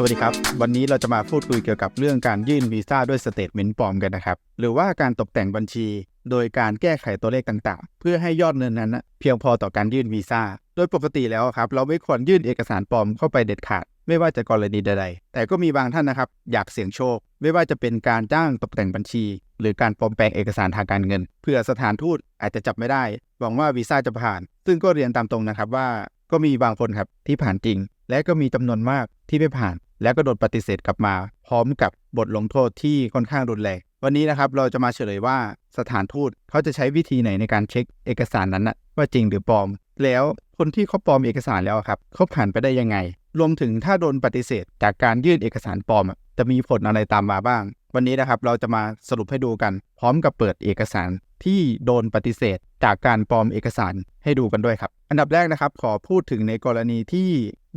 สวัสดีครับ วันนี้เราจะมาพูดคุยเกี่ยวกับเรื่องการยื่นวีซ่าด้วยสเตทเมนต์ปลอมกันนะครับ หรือว่าการตกแต่งบัญชี โดยการแก้ไขตัวเลขต่างๆ เพื่อให้ยอดเงินนั้นนะเพียงพอต่อการยื่นวีซ่า โดยปกติแล้วครับเราไม่ควรยื่นเอกสารปลอมเข้าไปเด็ดขาด ไม่ว่าจะกรณีใดๆ แต่ก็มีบางท่านนะครับอยากเสี่ยงโชค ไม่ว่าจะเป็นการจ้างตกแต่งบัญชี หรือการปลอมแปลงเอกสารทางการเงิน เพื่อสถานทูตอาจจะจับไม่ได้หวังว่าวีซ่าจะผ่าน ซึ่งก็เรียนตามตรงนะครับว่าก็มีบางคนครับที่ผ่านจริง และก็มีจำนวนมากที่ไม่ผ่าน และก็โดนปฏิเสธกลับมา พร้อมกับบทลงโทษที่ค่อนข้างรุนแรงวันนี้นะครับเราจะมาเฉลยว่าสถานทูตเขาจะใช้วิธีไหนในการเช็คเอกสารนั้นนะว่าจริงหรือปลอม แล้วคนที่เขาปลอมเอกสารแล้วครับเขาผ่านไปได้ยังไง รวมถึงถ้าโดนปฏิเสธ จากการยื่นเอกสารปลอม จะมีผลอะไรตามมาบ้าง วันนี้นะครับเราจะมาสรุปให้ดูกัน พร้อมกับเปิดเอกสารที่โดนปฏิเสธ จากการปลอมเอกสารให้ดูกันด้วยครับ อันดับแรกนะครับขอพูดถึงในกรณีที่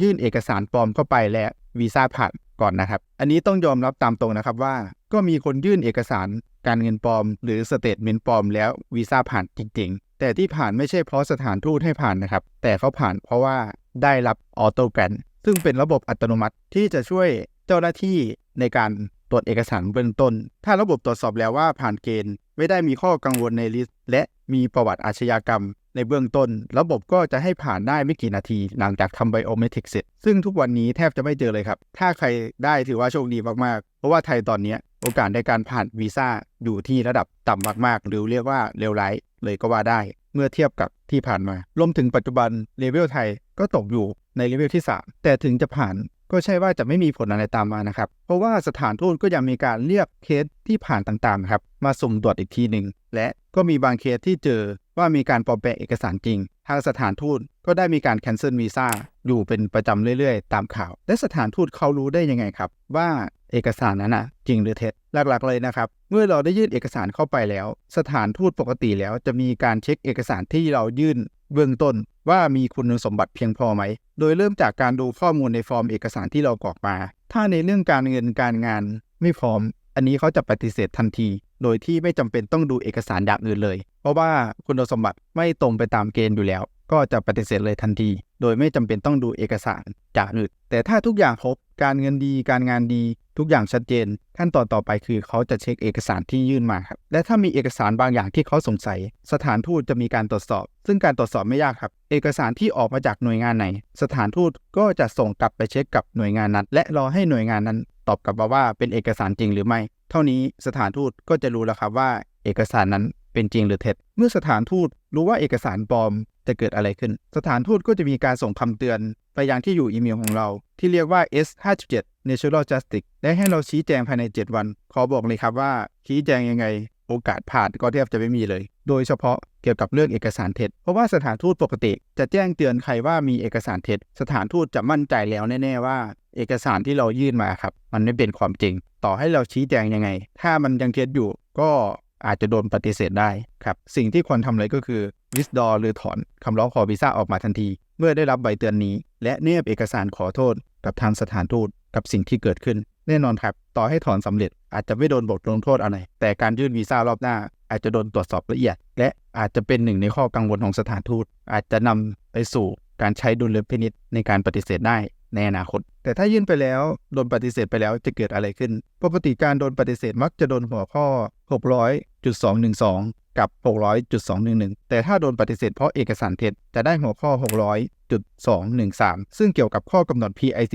ยื่นเอกสารปลอมเข้าไปและ วีซ่าผ่านก่อนนะครับ อันนี้ต้องยอมรับตามตรงนะครับว่า ก็มีคนยื่นเอกสารการเงินปลอม หรือสเตทเมนต์ปลอมแล้ววีซ่าผ่านจริงๆ แต่ที่ผ่านไม่ใช่เพราะสถานทูตให้ผ่านนะครับ แต่เขาผ่านเพราะว่าได้รับออโต้แกรนซึ่งเป็นระบบอัตโนมัติที่จะช่วยเจ้าหน้าที่ในการตรวจเอกสารเบื้องต้น ถ้าระบบตรวจสอบแล้วว่าผ่านเกณฑ์ ไม่ได้มีข้อกังวลในลิสต์ และ มีประวัติอาชญากรรมในเบื้องต้น ระบบก็จะให้ผ่านได้ไม่กี่นาที หลังจากทำไบโอเมตริกเสร็จ ซึ่งทุกวันนี้แทบจะไม่เจอเลยครับ ถ้าใครได้ถือว่าโชคดีมาก ๆ เพราะว่าไทยตอนนี้โอกาสในการผ่านวีซ่าอยู่ที่ระดับต่ำมาก ๆ หรือเรียกว่าเลวร้ายเลยก็ว่าได้ เมื่อเทียบกับที่ผ่านมารวมถึงปัจจุบันเลเวลไทยก็ตกอยู่ในเลเวลที่ 3 แต่ถึงจะผ่านก็ใช่ว่าจะไม่มีผลอะไรตามมานะครับ เพราะว่าสถานทูตก็ยังมีการเรียกเคสที่ผ่านต่างๆครับ มาสุ่มตรวจอีกทีหนึ่ง และ ก็มีบางเคสที่เจอว่ามีการปลอมแปลงเอกสารจริง ทางสถานทูตก็ได้มีการแคนเซิลวีซ่าอยู่เป็นประจำเรื่อยๆ ตามข่าว และสถานทูตเขารู้ได้ยังไงครับ ว่าเอกสารนั้นนะจริงหรือเท็จหลักๆเลยนะครับ เมื่อเราได้ยื่นเอกสารเข้าไปแล้ว สถานทูตปกติแล้ว จะมีการเช็คเอกสารที่เรายื่นเบื้องต้นว่ามีคุณสมบัติเพียงพอไหม โดยเริ่มจากการดูข้อมูลในฟอร์มเอกสารที่เรากรอกมา ถ้าในเรื่องการเงินการงานไม่พร้อม อันนี้เขาจะปฏิเสธทันที โดยที่ไม่จำเป็นต้องดูเอกสารอย่างอื่นเลย เพราะว่าคุณสมบัติไม่ตรงไปตามเกณฑ์อยู่แล้ว ก็จะปฏิเสธเลยทันที โดยไม่จำเป็นต้องดูเอกสารจากอื่น แต่ถ้าทุกอย่างครบ การเงินดี การงานดี ทุกอย่างชัดเจน ขั้นตอนต่อไปคือเขาจะเช็คเอกสารที่ยื่นมาครับ และถ้ามีเอกสารบางอย่างที่เขาสงสัย สถานทูตจะมีการตรวจสอบ ซึ่งการตรวจสอบไม่ยากครับ เอกสารที่ออกมาจากหน่วยงานไหน สถานทูตก็จะส่งกลับไปเช็คกับหน่วยงานนั้น และรอให้หน่วยงานนั้น ตอบกลับมาว่าเป็นเอกสารจริงหรือไม่ เท่านี้สถานทูตก็จะรู้แล้วครับว่าเอกสารนั้นเป็นจริงหรือเท็จ เมื่อสถานทูตรู้ว่าเอกสารปลอมจะเกิดอะไรขึ้น สถานทูตก็จะมีการส่งคำเตือนไปยังที่อยู่อีเมลของเรา ที่เรียกว่า S57 Natural Justice และให้เราชี้แจงภายใน 7 วัน ขอบอกเลยครับว่าชี้แจงยังไง โอกาสผ่านก็แทบจะไม่มีเลย โดยเฉพาะ เกี่ยวกับเรื่องเอกสารเท็จ เพราะว่าสถานทูตปกติ จะแจ้งเตือนใครว่ามีเอกสารเท็จ สถานทูตจะมั่นใจแล้วแน่ๆว่า เอกสารที่เรายื่นมาครับ มันไม่เป็นความจริง ต่อให้เราชี้แจงยังไง ถ้ามันยังเท็จอยู่ก็อาจจะโดนปฏิเสธได้ครับ สิ่งที่ควรทำเลยก็คือ withdraw หรือถอนคำร้องขอวีซ่าออกมาทันที เมื่อได้รับใบเตือนนี้ และเนียบเอกสารขอโทษ กับทางสถานทูตกับสิ่งที่เกิดขึ้น แน่นอนครับ ต่อให้ถอนสำเร็จอาจจะไม่โดนบทลงโทษอะไรแต่การยื่นวีซ่ารอบหน้า อาจจะโดนตรวจสอบละเอียด และอาจจะเป็นหนึ่งในข้อกังวลของสถานทูต อาจจะนำไปสู่การใช้ดุลยพินิษในการปฏิเสธได้ในอนาคต แต่ถ้ายื่นไปแล้วโดนปฏิเสธไปแล้วจะเกิดอะไรขึ้น ปกติการโดนปฏิเสธมักจะโดนหัวข้อ 600.212 กับ 600.211 แต่ถ้าโดนปฏิเสธเพราะเอกสารเท็จ จะได้หัวข้อ 600.213 ซึ่งเกี่ยวกับข้อกำหนด PIC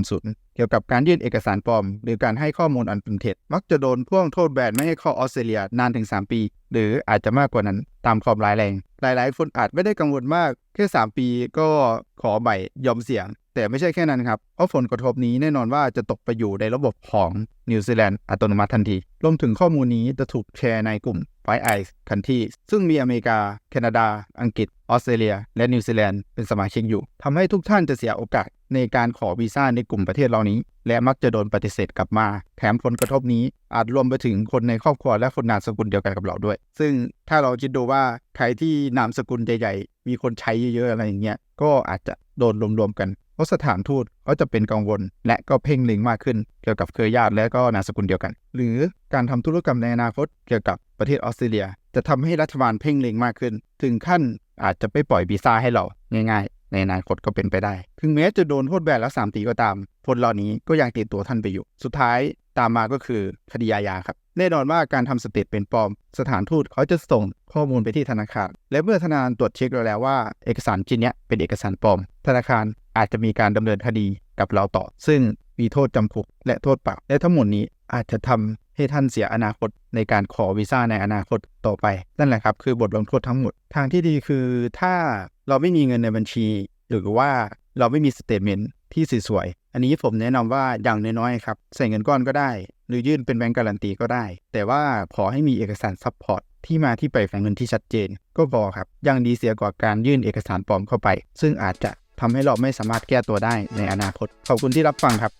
4020 เกี่ยวกับการยื่นเอกสารปลอม หรือการให้ข้อมูลอันเป็นเท็จ มักจะโดนพ่วงโทษแบนไม่ให้เข้าออสเตรเลียนานถึง 3 ปี หรืออาจจะมากกว่านั้นตามความร้ายแรง หลายๆ คนอาจไม่ได้กังวลมากแค่ 3 ปีก็ ขอใบยอมเสี่ยง แต่ไม่ใช่แค่นั้นครับ เพราะผลกระทบนี้แน่นอนว่าจะตกไปอยู่ในระบบของนิวซีแลนด์อัตโนมัติทันที รวมถึงข้อมูลนี้จะถูกแชร์ในกลุ่มไฟไอซ์คันที่ซึ่งมีอเมริกา แคนาดา อังกฤษ ออสเตรเลีย และนิวซีแลนด์เป็นสมาชิกอยู่ทำให้ทุกท่านจะเสียโอกาสในการขอวีซ่าในกลุ่มประเทศเหล่านี้ และมักจะโดนปฏิเสธกลับมา แถมผลกระทบนี้อาจรวมไปถึงคนในครอบครัวและคนนามสกุลเดียวกันกับเราด้วย ซึ่งถ้าเราคิดดูว่าใครที่นามสกุลใหญ่ มีคนใช้เยอะๆอะไรอย่างเงี้ยก็อาจจะโดนรวมๆกันเพราะสถานทูตก็จะเป็นกังวล และก็เพ่งเล็งมากขึ้นเกี่ยวกับเครือญาติและก็นามสกุลเดียวกัน หรือการทำธุรกรรมในอนาคตเกี่ยวกับประเทศออสเตรเลีย จะทำให้รัฐบาลเพ่งเล็งมากขึ้น ถึงขั้นอาจจะไม่ปล่อยวีซ่าให้เราง่าย ในอนาคตก็เป็นไปได้ ถึงแม้จะโดนโทษแบนแล้ว3ปีก็ตาม ผลเหล่านี้ก็ยังติดตัวท่านไปอยู่ สุดท้ายตามมาก็คือคดีอาญาครับ แน่นอนว่าการทำสเตทเป็นปลอม สถานทูตเขาจะส่งข้อมูลไปที่ธนาคาร และเมื่อธนาคารตรวจเช็คแล้วว่า เอกสารชิ้นนี้เป็นเอกสารปลอม ธนาคารอาจจะมีการดำเนินคดีกับเราต่อ ซึ่งมีโทษจำคุกและโทษปรับ และทั้งหมดนี้อาจจะทำ ให้ท่านเสียอนาคตในการขอวีซ่าในอนาคตต่อไป นั่นแหละครับคือบทลงโทษทั้งหมด ทางที่ดีคือถ้าเราไม่มีเงินในบัญชี หรือว่าเราไม่มีสเตทเมนต์ที่สวยๆอันนี้ผมแนะนำว่าอย่างน้อยๆครับใส่เงินก้อนก็ได้ หรือยื่นเป็นแบงก์การันตีก็ได้ แต่ว่าขอให้มีเอกสารซัพพอร์ตที่มาที่ไปของเงินที่ชัดเจน ก็พอครับยังดีเสียกว่าการยื่นเอกสารปลอมเข้าไป ซึ่งอาจจะทำให้เราไม่สามารถแก้ตัวได้ในอนาคต ขอบคุณที่รับฟังครับ